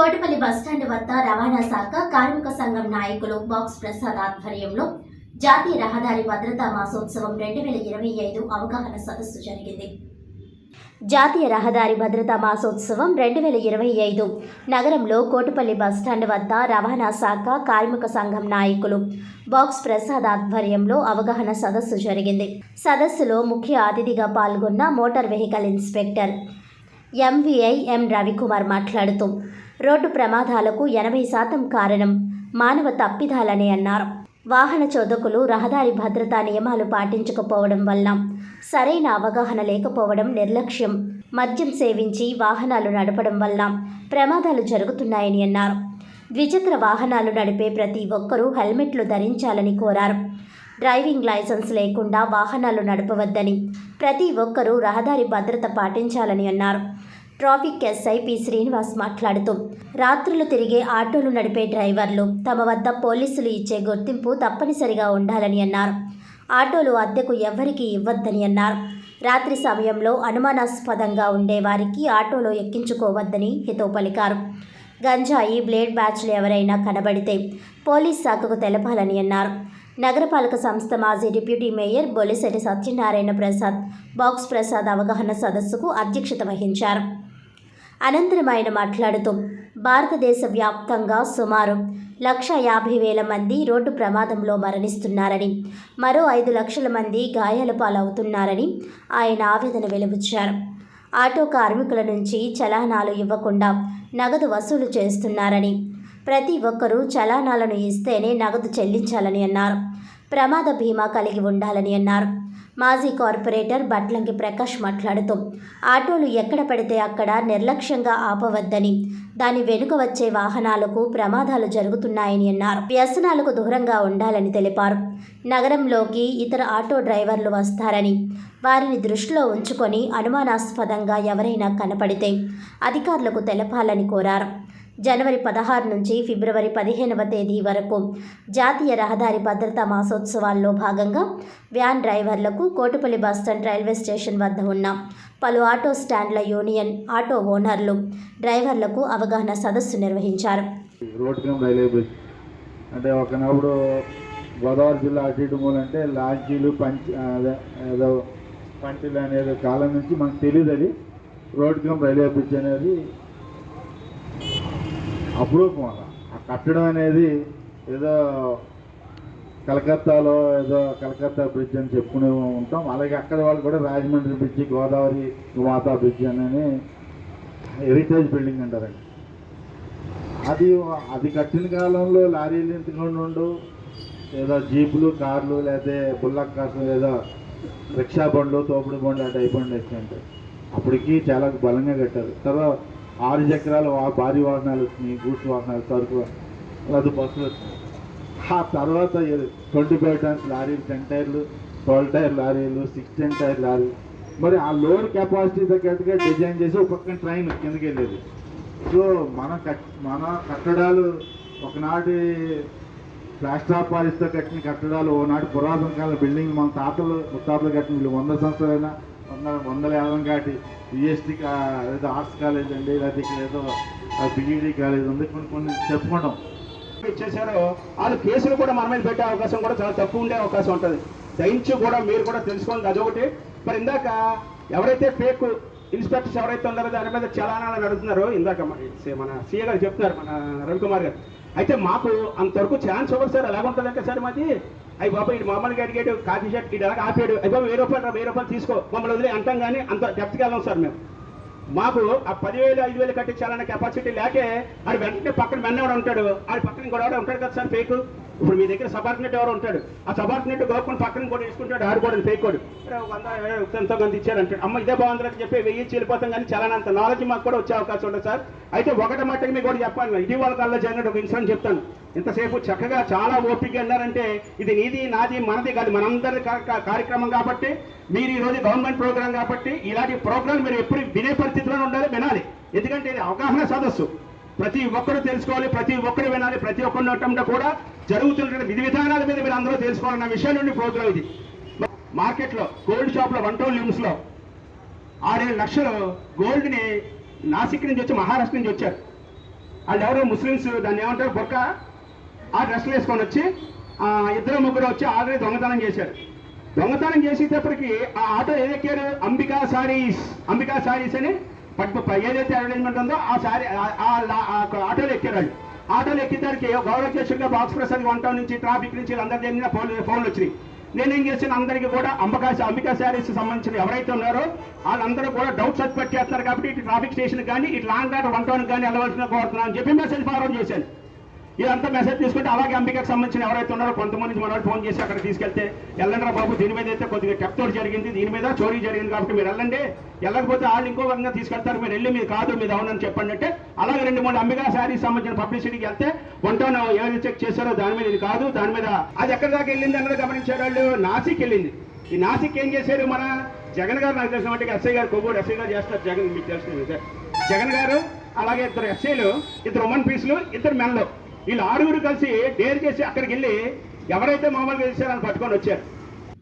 Kotapalli bus stand వద్ద రవాణా శాఖ కార్మిక సంఘం నాయకులు బాక్స్ ప్రసాద్ ఆధ్వర్యంలో జాతీయ రహదారి భద్రతా మాసోత్సవం రెండు వేల ఇరవై ఐదు అవగాహన సదస్సు జరిగింది. జాతీయ రహదారి భద్రతా మాసోత్సవం రెండు వేల ఇరవై ఐదు నగరంలో కోటపల్లి బస్టాండ్ వద్ద రవాణా శాఖ కార్మిక సంఘం నాయకులు బాక్స్ ప్రసాద్ ఆధ్వర్యంలో అవగాహన సదస్సు జరిగింది. సదస్సులో ముఖ్య అతిథిగా పాల్గొన్న motor vehicle inspector MVI M Ravikumar మాట్లాడుతూ రోడ్డు ప్రమాదాలకు ఎనభై శాతం కారణం మానవ తప్పిదాలని అన్నారు. వాహన చోదకులు రహదారి భద్రతా నియమాలు పాటించకపోవడం వల్ల సరైన అవగాహన లేకపోవడం నిర్లక్ష్యం. మద్యం సేవించి వాహనాలు నడపడం వల్ల ప్రమాదాలు జరుగుతున్నాయని అన్నారు. ద్విచక్ర వాహనాలు నడిపే ప్రతి ఒక్కరూ హెల్మెట్లు ధరించాలని కోరారు. డ్రైవింగ్ లైసెన్స్ లేకుండా వాహనాలు నడపవద్దని ప్రతి ఒక్కరూ రహదారి భద్రత పాటించాలని అన్నారు. ట్రాఫిక్ ఎస్ఐ పి శ్రీనివాస్ మాట్లాడుతూ రాత్రులు తిరిగే ఆటోలు నడిపే డ్రైవర్లు తమ వద్ద పోలీసులు ఇచ్చే గుర్తింపు తప్పనిసరిగా ఉండాలని అన్నారు. ఆటోలు అద్దెకు ఎవ్వరికీ ఇవ్వద్దని అన్నారు. రాత్రి సమయంలో అనుమానాస్పదంగా ఉండే వారికి ఆటోలో ఎక్కించుకోవద్దని హితవు పలికారు. గంజాయి బ్లేడ్ బ్యాచ్లు ఎవరైనా కనబడితే పోలీస్ శాఖకు తెలపాలని అన్నారు. నగరపాలక సంస్థ మాజీ deputy mayor Bolisetti Satyanarayana Prasad box Prasad అవగాహన సదస్సుకు అధ్యక్షత వహించారు. అనంతరం ఆయన మాట్లాడుతూ భారతదేశ వ్యాప్తంగా సుమారు లక్ష యాభై వేల మంది రోడ్డు ప్రమాదంలో మరణిస్తున్నారని మరో ఐదు లక్షల మంది గాయాల పాలవుతున్నారని ఆయన ఆవేదన వెలుబుచ్చారు ఆటో కార్మికుల నుంచి చలానాలు ఇవ్వకుండా నగదు వసూలు చేస్తున్నారని ప్రతి ఒక్కరూ చలానాలను ఇస్తేనే నగదు చెల్లించాలని అన్నారు. ప్రమాద బీమా కలిగి ఉండాలని అన్నారు. మాజీ కార్పొరేటర్ బట్లంకి ప్రకాష్ మాట్లాడుతూ ఆటోలు ఎక్కడ పడితే అక్కడ నిర్లక్ష్యంగా ఆపవద్దని దాని వెనుక వచ్చే వాహనాలకు ప్రమాదాలు జరుగుతున్నాయని అన్నారు. వ్యసనాలకు దూరంగా ఉండాలని తెలిపారు. నగరంలోకి ఇతర ఆటో డ్రైవర్లు వస్తారని వారిని దృష్టిలో ఉంచుకొని అనుమానాస్పదంగా ఎవరైనా కనపడితే అధికారులకు తెలపాలని కోరారు. జనవరి పదహారు నుంచి ఫిబ్రవరి పదిహేనవ తేదీ వరకు జాతీయ రహదారి భద్రతా మాసోత్సవాల్లో భాగంగా వ్యాన్ డ్రైవర్లకు కోటపల్లి బస్టాండ్ రైల్వే స్టేషన్ వద్ద ఉన్న పలు ఆటో స్టాండ్ల యూనియన్ ఆటో ఓనర్లు డ్రైవర్లకు అవగాహన సదస్సు నిర్వహించారు. అంటే ఒకనప్పుడు గోదావరి జిల్లా అటు ఇటు మూలంటే లాంచీలు పంచ్ ఏదో పంచులు అనేది కాలం నుంచి మనకు తెలియదు అది రోడ్ కమ్ రైల్వే బ్రిడ్జ్ అనేది అపురూపం అలా. ఆ కట్టడం అనేది ఏదో కలకత్తాలో ఏదో కలకత్తా బ్రిడ్జ్ అని చెప్పుకునే ఉంటాం. అలాగే అక్కడ వాళ్ళు కూడా రాజమండ్రి బ్రిడ్జ్ గోదావరి మాతా బ్రిడ్జ్ అని హెరిటేజ్ బిల్డింగ్ అంటారండి అది. అది కట్టిన కాలంలో లారీలు ఎంతకుండా ఉండు ఏదో జీపులు కార్లు లేకపోతే బుల్లక్ కార్లు లేదా రిక్షా బండ్లు తోపుడు బండ్లు అటు అయిపోయింది అంటే. అప్పటికి చాలా బలంగా కట్టారు. తర్వాత ఆరు చక్రాలు భారీ వాహనాలు వచ్చినాయి గూడ్స్ వాహనాలు సరుకు లేదా బస్సులు వచ్చినాయి ఆ తర్వాత ట్వంటీ ఫైవ్ టన్స్ లారీలు టెన్ టైర్లు ట్వెల్వ్ టైర్ లారీలు సిక్స్ టెన్ టైర్ లారీలు. మరి ఆ లోడ్ కెపాసిటీ తగ్గట్టుగా డిజైన్ చేసి ఒక్కొక్క ట్రైన్ కిందకి వెళ్ళేది. సో మన మన కట్టడాలు ఒకనాటి ప్లాస్టర్ ఆఫ్ పారిస్తో కట్టిన కట్టడాలు ఓనాటి పురాతన కాల బిల్డింగ్ మన తాతలు ముత్తాతలు కట్టిన వీళ్ళు వంద సంవత్సరాలైనా వంద వందల యాభై కాటి బిఎస్టీ ఏదో ఆర్ట్స్ కాలేజ్ అండి లేకపోతే ఇక్కడ ఏదో బిఈడి కాలేజ్ ఉంది. కొన్ని కొన్ని చెప్పుకుంటాం. ఇచ్చేసారో వాళ్ళు కేసులు కూడా మన మీద పెట్టే అవకాశం కూడా చాలా తక్కువ ఉండే అవకాశం ఉంటుంది. దయించి కూడా మీరు కూడా తెలుసుకోండి. అదొకటి. మరి ఇందాక ఎవరైతే ఫేక్ ఇన్స్పెక్టర్స్ ఎవరైతే ఉన్నారో దాని మీద చలానాలు నడుతున్నారో ఇందాక మన సీఏ గారు చెప్తున్నారు మన రవికుమార్ గారు. అయితే మాకు అంతవరకు ఛాన్స్ ఇవ్వరు సార్. ఎలా ఉంటుందంటే సార్ మాది? అయ్యి బాబా ఇటు మామూలుగా అడిగాడు కాఫీ షాట్ ఇటు ఎలాగ ఆపాడు. అయ్యో వెయ్యి రూపాయలు వెయ్యి రూపాయలు తీసుకో. మమ్మల్ని వదిలే అంటాం కానీ అంత డెప్త్కి వెళ్ళాం సార్ మేము. మాకు ఆ పదివేలు ఐదు వేలు కట్టించాలన్న కెపాసిటీ లేకే ఆడు వెంటనే పక్కన వెన్నవాడు ఉంటాడు. ఆడి పక్కన గొడవడ ఉంటాడు కదా సార్ ఫేకు. ఇప్పుడు మీ దగ్గర సబార్డినేట్ ఎవరు ఉంటాడు. ఆ సబార్డినేట్ గవర్నమెంట్ పక్కన కూడా వేసుకుంటాడు ఆడు పేకోడు వంద ఎంతో మంది ఇచ్చారంటాడు అమ్మ ఇదే బాగుందని చెప్పి వెయ్యి ఇచ్చి వెళ్ళిపోతాం కానీ చాలా అంత నాలెడ్జ్ మాకు కూడా వచ్చే అవకాశం ఉండదు సార్. అయితే ఒకటి మట్టుకు మీకు కూడా చెప్పాను ఇటీవల కాలంలో జరిగినట్టు ఒక ఇన్సిడెంట్ చెప్తాను. ఇంతసేపు చక్కగా చాలా ఓపిక అన్నారంటే ఇది నీది నాది మనది కాదు. మనందరి కార్యక్రమం కాబట్టి మీరు ఈరోజు గవర్నమెంట్ ప్రోగ్రామ్ కాబట్టి ఇలాంటి ప్రోగ్రామ్ మీరు ఎప్పుడు వినే పరిస్థితిలో ఉండాలి వినాలి. ఎందుకంటే ఇది అవగాహన సదస్సు. ప్రతి ఒక్కరు తెలుసుకోవాలి ప్రతి ఒక్కరు వినాలి ప్రతి ఒక్కరినటంలో కూడా జరుగుతున్న విధి విధానాల మీద మీరు అందరూ తెలుసుకోవాలన్న విషయం నుండి ప్రోగ్రామ్ ఇది. మార్కెట్లో గోల్డ్ షాప్లో వన్ టౌన్ లిమ్స్లో ఆరేడు లక్షలు గోల్డ్ని నాసిక్ నుంచి వచ్చి మహారాష్ట్ర నుంచి వచ్చారు. వాళ్ళు ఎవరో ముస్లిమ్స్ దాన్ని ఏమంటారు బొక్క ఆ డ్రెస్లు వేసుకొని వచ్చి ఆ ఇద్దరు ముగ్గురు వచ్చి ఆల్రెడీ దొంగతనం చేశారు. దొంగతనం చేసేటప్పటికి ఆ ఆటో ఏదెక్కారు అంబికా సారీస్. అంబికా సారీస్ అని పట్టు ఏదైతే అడ్వర్టైజ్మెంట్ ఉందో ఆ సారీ ఆటోలు ఆ ఆటోలు ఎక్కారు వాళ్ళు. ఆటోలో ఎక్కేసరికి గౌరవ బాక్స్ ప్రసాద్ వన్ టౌన్ నుంచి ట్రాఫిక్ నుంచి అందరి దగ్గర ఫోన్ ఫోన్లు వచ్చినాయి. నేను చేసిన అందరికీ కూడా అంబకా అంబికా శారీస్ సంబంధించిన ఎవరైతే ఉన్నారో వాళ్ళందరూ కూడా డౌట్ సర్టిఫికేట్ పెట్టేస్తున్నారు కాబట్టి ఇటు ట్రాఫిక్ స్టేషన్ కానీ ఇటు లాంగ్ డ్రైవ్ వన్ టౌన్ కానీ వెళ్ళవలసిన కోరుతున్నాను అని చెప్పి మెసేజ్ ఫార్వర్డ్ చేశాను. ఇదంతా మెసేజ్ తీసుకుంటే అలాగే అంబికకు సంబంధించిన ఎవరైతే ఉన్నారో కొంతమంది మన ఫోన్ చేసి అక్కడ తీసుకెళ్తే వెళ్ళండి బాబు దీని మీద అయితే కొద్దిగా టెప్తోడు జరిగింది దీని మీద చోరీ జరిగింది కాబట్టి మీరు వెళ్ళండి. వెళ్ళకపోతే వాళ్ళు ఇంకో విధంగా తీసుకెళ్తారు మీరు వెళ్ళి మీరు కాదు మీరు అవునని చెప్పండి అంటే అలాగే రెండు మూడు అంబికా శారీస్ సంబంధించిన పబ్లిసిటీకి వెళ్తే వంటను ఏదైతే చెక్ చేశారో దాని మీద ఇది కాదు దాని మీద అది ఎక్కడి దాకా వెళ్ళింది అన్నది గమనించారు వాళ్ళు నాసిక్ వెళ్ళింది. ఈ నాసిక్ ఏం చేశారు మన జగన్ గారు? నాకు తెలిసిన మట్టుకు ఎస్ఐ గారు కొవ్వూరు ఎస్ఐ గారు చేస్తారు జగన్ మీకు తెలుస్తుంది జగన్ గారు అలాగే ఇద్దరు ఎస్ఐలు ఇద్దరు ఉమెన్ పీసులు ఇద్దరు మెన్లు వీళ్ళు ఆరుగురు కలిసి డేర్ చేసి అక్కడికి వెళ్ళి ఎవరైతే మామూలుగా తెలిసారని పట్టుకొని వచ్చారు.